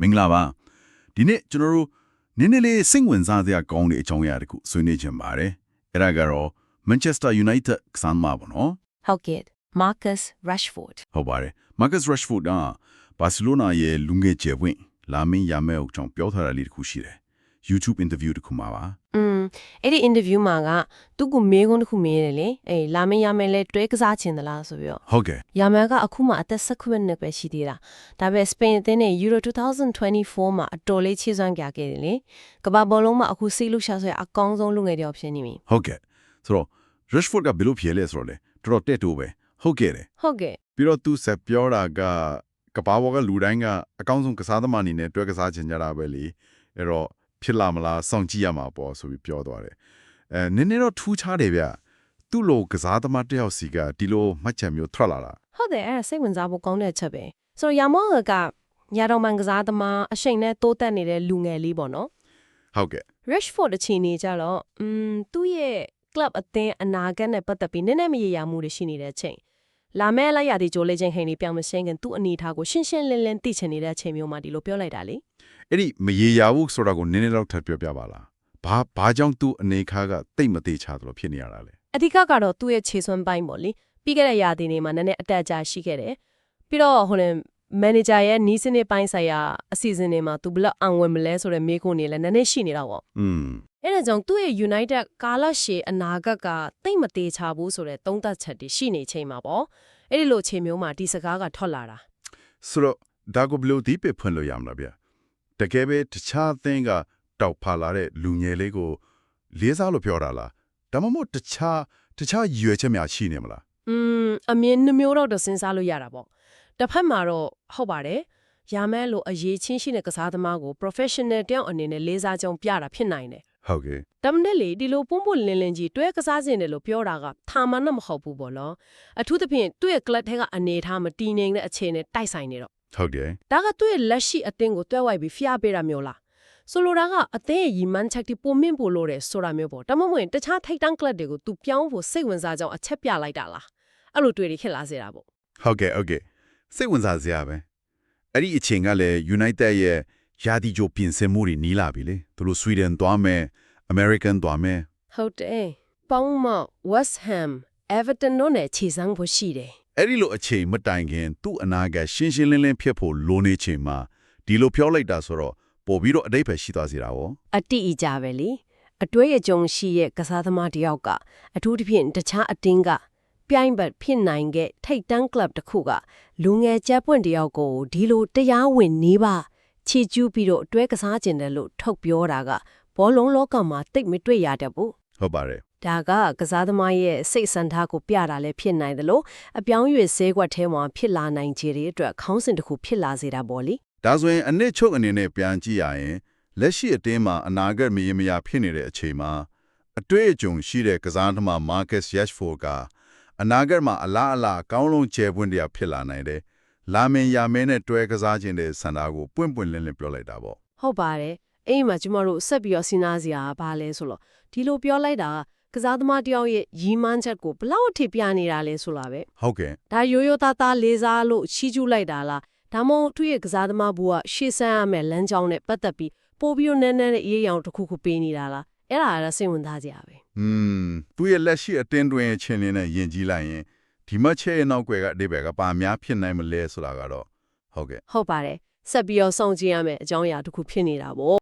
မင်္ဂလာပါဒီနေ့ကျွန်တော်တို့နည်းနည်းလေးစိတ်ဝင်စားစရာကောင်းတဲ့အကြောင်းအရာတစ်ခုဆွေးနွေးချင်ပါတယ်အဲ့ဒါကတော့ Manchester United ကစားသမားပေါ့နော်ဟုတ်ကဲ့ Marcus Rashford ဟုတ်ပါတယ် Marcus Rashford ကဘာစီလိုနာရဲ့လူငယ်ကျယ်ပွင့်လာမင်းရမယ်အကြောင်းပြောထားတာလေးတစ်ခုရှိတယ် YouTube interview တစ်ခုမှာပါอืม အဲ့ဒီ interview မှာကသူ့ကိုမေးခွန်းတစ်ခုမေးတယ်လေအေးလာမင်းရမယ်လဲတွဲကစားချင်သလားဆိုပြီးတော့ဟုတ်ကဲ့ရမယ်ကအခုမှအသက်16နှစ်ပဲရှိသေးတာဒါပေမဲ့ Spain အသင်းနဲ့ Euro 2024မှာအတော်လေးချေစွမ်းကြခဲ့တယ်လေကမ္ဘာဘောလုံးမှာအခုစီးလူရှာဆိုရအကောင်းဆုံးလူငယ်တယောက်ဖြစ်နေပြီဟုတ်ကဲ့ဆိုတော့ Rashford ကဘယ်လိုဖြစ်လဲဆိုတော့လေတော်တော်တက်တိုးပဲဟုတ်ကဲ့တယ်ဟုတ်ကဲ့ပြီးတော့သူဆက်ပြောတာကကဘာဘောကလူတိုင်းကအကောင်းဆုံးကစားသမားအနေနဲ့တွဲကစားချင်ကြတာပဲလေအဲ့တော့ ဖြစ်လာမလားစောင့်ကြည့်ရမှာပေါ့ဆိုပြီးပြောသွားတယ်အဲနည်းနည်းတော့ထူးခြားတယ်ဗျသူ့လိုကစားသမားတစ်ယောက်စီကဒီလိုမှတ်ချက်မျိုးထွက်လာတာဟုတ်တယ်အဲ့ဒါစိတ်ဝင်စားဖို့ကောင်းတဲ့ချက်ပဲဆိုတော့ရမောကညာတော်မှန်ကစားသမားအရှိန်နဲ့တိုးတက်နေတဲ့လူငယ်လေးပေါ့နော်ဟုတ်ကဲ့ Rashford အခြေအနေကြတော့อืมသူ့ရဲ့ club အသင်းအနာဂတ်နဲ့ပတ်သက်ပြီးနည်းနည်းမရေရာမှုတွေရှိနေတဲ့အချိန် လာမဲလိုက်ရတဲ့ဂျိုးလေးချင်းဟိန်လေးပြောင်းမရှင်းခင်သူ့အနေထားကိုရှင်းရှင်းလင်းလင်းသိချင်နေတဲ့အချိန်မျိုးမှာဒီလိုပြောလိုက်တာလေအဲ့ဒီမရေရာဘူးဆိုတာကိုနည်းနည်းတော့ထပ်ပြောပြပါလားဘာဘာကြောင့်သူ့အနေခါကတိတ်မသေးချသလိုဖြစ်နေရတာလဲအဓိကကတော့သူ့ရဲ့ခြေစွမ်းပိုင်းပေါ့လေပြီးခဲ့တဲ့ရာသီနေမှာနည်းနည်းအတက်အကျရှိခဲ့တယ်ပြီးတော့ဟိုလည်း manager ရဲ့နီးစနစ်ပိုင်းဆိုင်ရာအစီအစဉ်တွေမှာသူဘယ်လောက်အောင်ဝင်မလဲဆိုတဲ့မေးခွန်းတွေလည်းနည်းနည်းရှိနေတော့ပေါ့ อืม အဲ့ဒါကြောင့်သူ့ရဲ့ United ကာလရှည်အနာဂတ်ကတိတ်မသေးချဘူးဆိုတဲ့သုံးသပ်ချက်တွေရှိနေချိန်မှာပေါ့အဲ့ဒီလိုအချိန်မျိုးမှာဒီစကားကထွက်လာတာ ဆိုတော့ဒါကိုဘယ်လိုဒီပေဖွင့်လို့ရမလားဗျတကယ်ပဲတခြားအသင်းကတောက်ဖာလာတဲ့လူငယ်လေးကိုလေးစားလို့ပြောတာလားဒါမှမဟုတ်တခြားတခြားရည်ရွယ်ချက်များရှိနေမလား อืมအမြင်နှမျိုးတော့တော့စဉ်းစားလို့ရတာပေါ့ တစ်ဖက်မှာတော့ဟုတ်ပါတယ်ရမယ်လို့အရေးချင်းရှိတဲ့ကစားသမားကို professional တယောက်အနေနဲ့လေးစားကြောင်းပြတာဖြစ်နိုင်တယ်ဟုတ်ကဲ့ဒါမှမဟုတ်လေဒီလိုပုံပွလင်းလင်းကြီးတွဲကစားခြင်းတယ်လို့ပြောတာကထာမန်တော့မဟုတ်ဘူးပေါ့နော်အထူးသဖြင့်သူ့ရဲ့ club ထဲကအနေထားမတည်ငြိမ်တဲ့အခြေအနေတိုက်ဆိုင်နေတော့ဟုတ်တယ်ဒါကသူ့ရဲ့လက်ရှိအသင်းကိုတွဲဝိုက်ပြီးဖျားပေးတာမျိုးလားဆိုလိုတာကအသင်းရဲ့ရီမန်ချက်တီပုံမြင့်ဖို့လို့တယ်ဆိုတာမျိုးပေါ့ဒါမှမဟုတ်ရင်တခြားထိပ်တန်း club တွေကို तू ပြောင်းဖို့စိတ်ဝင်စားကြောင်းအချက်ပြလိုက်တာလားအဲ့လိုတွေ့ရဖြစ်လာစေတာပေါ့ဟုတ်ကဲ့ဟုတ်ကဲ့ စိတ်ဝင်စားစရာပဲအဲ့ဒီအချိန်ကလည်း United ရဲ့ယာတီဂျိုပြင်ဆင်မှုတွေနီးလာပြီလေသူတို့ Sweden သွားမယ် American သွားမယ်ဟုတ်တယ်ပေါင်းမ West Ham Everton တို့နဲ့ခြေစမ်းဖို့ရှိတယ်အဲ့ဒီလိုအချိန်မတိုင်ခင် သူ့အနာကရှင်းရှင်းလင်းလင်းဖြစ်ဖို့လိုနေချိန်မှာဒီလိုပြောလိုက်တာဆိုတော့ပို့ပြီးတော့အတိတ်ပဲရှိသွားစီတာဗောအတိအကျပဲလေအတွဲရကြုံရှိရဲ့ကစားသမားတစ်ယောက်ကအထူးသဖြင့်တခြားအတင်းက ပြိုင်ဘတ်ဖြစ်နိုင်တဲ့ထိပ်တန်းကလပ်တစ်ခုကလူငယ်ချက်ပွင့်တစ်ယောက်ကိုဒီလိုတရားဝင်နေပါချီကျူးပြီးတော့အတွဲကစားကျင်တယ်လို့ထုတ်ပြောတာကဘောလုံးလောကမှာတိတ်မတွေ့ရတတ်ဘူးဟုတ်ပါတယ်ဒါကကစားသမားရဲ့စိတ်ဆန္ဒကိုပြတာလည်းဖြစ်နိုင်တယ်လို့အပြောင်းအရွယ်ဈေးကွက်ထဲမှာဖြစ်လာနိုင်ခြေတွေအတွက်ခေါင်းစဉ်တစ်ခုဖြစ်လာစေတာပေါ့လေဒါဆိုရင်အနစ်ချုပ်အနေနဲ့ပြန်ကြည့်ရရင်လက်ရှိအတင်းမှာအနာဂတ်မရေမရာဖြစ်နေတဲ့အချိန်မှာအတွေ့အကြုံရှိတဲ့ကစားသမား Marcus Rashford က အနာဂတ်မှာအလားအလာကောင်းလုံးကျယ်ပွင့်တရားဖြစ်လာနိုင်တယ်။လာမင်ယာမဲနဲ့တွဲကစားခြင်းတဲ့စန္ဒာကိုပွင့်ပွင့်လင်းလင်းပြောလိုက်တာပေါ့ဟုတ်ပါတယ်အဲ့ဒီမှာကျမတို့ဆက်ပြီးတော့စဉ်းစားစရာကဘာလဲဆိုတော့ဒီလိုပြောလိုက်တာကစားသမားတစ်ယောက်ရဲ့ရီမန်းချက်ကိုဘလောက်အထိပြနေတာလဲဆိုတာပဲ။ဟုတ်ကဲ့ဒါရိုးရိုးသားသားလေးစားလို့ချီးကျူးလိုက်တာလားဒါမှမဟုတ်သူ့ရဲ့ကစားသမားဘူကရှေ့ဆန်းရမယ်လမ်းကြောင်းနဲ့ပတ်သက်ပြီးပို့ပြီးတော့နည်းနည်းနဲ့အေးရောင်တစ်ခုခုပေးနေတာလားအဲ့ဒါကတော့စိတ်ဝင်စားစရာပဲ။ อืมသူရဲ့လက်ရှိအတင်းတွင်ရဲ့ချင်းလင်းနဲ့ယဉ်ကြည့်လိုက်ရင်ဒီမချဲရဲ့နောက်ွယ်ကအတိတ်ပဲကပါများဖြစ်နိုင်မလဲဆိုတာကတော့ဟုတ်ကဲ့ဟုတ်ပါတယ်ဆက်ပြီးတော့စောင့်ကြည့်ရမယ်အကြောင်းအရာတစ်ခုဖြစ်နေတာပေါ့